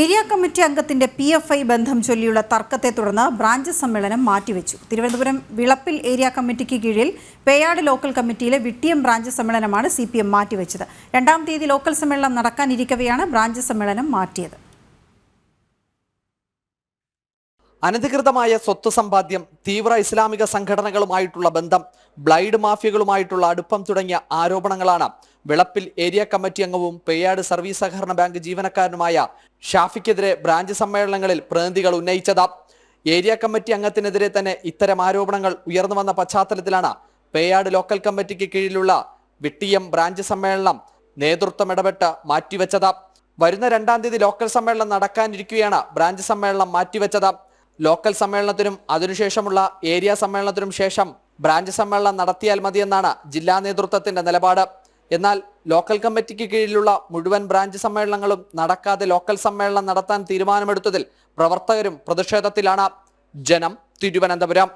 Area committee അംഗത്തിന്റെ P F I ബന്ധം ചൊല്ലിയുള്ള തർക്കത്തെ തുടർന്ന് ബ്രാഞ്ച് സമ്മേളനം മാറ്റിവെച്ചു. തിരുവനന്തപുരം വിളപ്പിൽ ഏരിയ കമ്മിറ്റിക്ക് കീഴിൽ പേയാട് ലോക്കൽ കമ്മിറ്റിയിലെ വിട്ടിയം ബ്രാഞ്ച് സമ്മേളനമാണ് സി പി എം മാറ്റിവെച്ചത്. രണ്ടാം തീയതി ലോക്കൽ സമ്മേളനം നടക്കാനിരിക്കവെയാണ് ബ്രാഞ്ച് സമ്മേളനം മാറ്റിയത്. അനധികൃതമായ സ്വത്ത് സമ്പാദ്യം തീവ്ര ഇസ്ലാമിക സംഘടനകളുമായിട്ടുള്ള ബന്ധം ബ്ലൈഡ് മാഫിയകളുമായിട്ടുള്ള അടുപ്പം തുടങ്ങിയ ആരോപണങ്ങളാണ് വിളപ്പിൽ ഏരിയ കമ്മിറ്റി അംഗവും പേയാട് സർവീസ് സഹകരണ ബാങ്ക് ജീവനക്കാരനുമായ ഷാഫിക്കെതിരെ ബ്രാഞ്ച് സമ്മേളനങ്ങളിൽ പ്രതിനിധികൾ ഉന്നയിച്ചത്. ഏരിയ കമ്മിറ്റി അംഗത്തിനെതിരെ തന്നെ ഇത്തരം ആരോപണങ്ങൾ ഉയർന്നു വന്ന പശ്ചാത്തലത്തിലാണ് പേയാട് ലോക്കൽ കമ്മിറ്റിക്ക് കീഴിലുള്ള വിട്ടിയം ബ്രാഞ്ച് സമ്മേളനം നേതൃത്വം ഇടപെട്ട് മാറ്റിവെച്ചത്. വരുന്ന രണ്ടാം തീയതി ലോക്കൽ സമ്മേളനം നടക്കാനിരിക്കുകയാണ് ബ്രാഞ്ച് സമ്മേളനം മാറ്റിവെച്ചത്. ലോക്കൽ സമ്മേളനത്തിനും അതിനുശേഷമുള്ള ഏരിയ സമ്മേളനത്തിനും ശേഷം ബ്രാഞ്ച് സമ്മേളനം നടത്തിയാൽ മതിയെന്നാണ് ജില്ലാ നേതൃത്വത്തിന്റെ നിലപാട്. എന്നാൽ ലോക്കൽ കമ്മിറ്റിക്ക് കീഴിലുള്ള മുഴുവൻ ബ്രാഞ്ച് സമ്മേളനങ്ങളും നടക്കാതെ ലോക്കൽ സമ്മേളനം നടത്താൻ തീരുമാനമെടുത്തതിൽ പ്രവർത്തകരും പ്രതിഷേധത്തിലാണ്. ജനം തിരുവനന്തപുരം.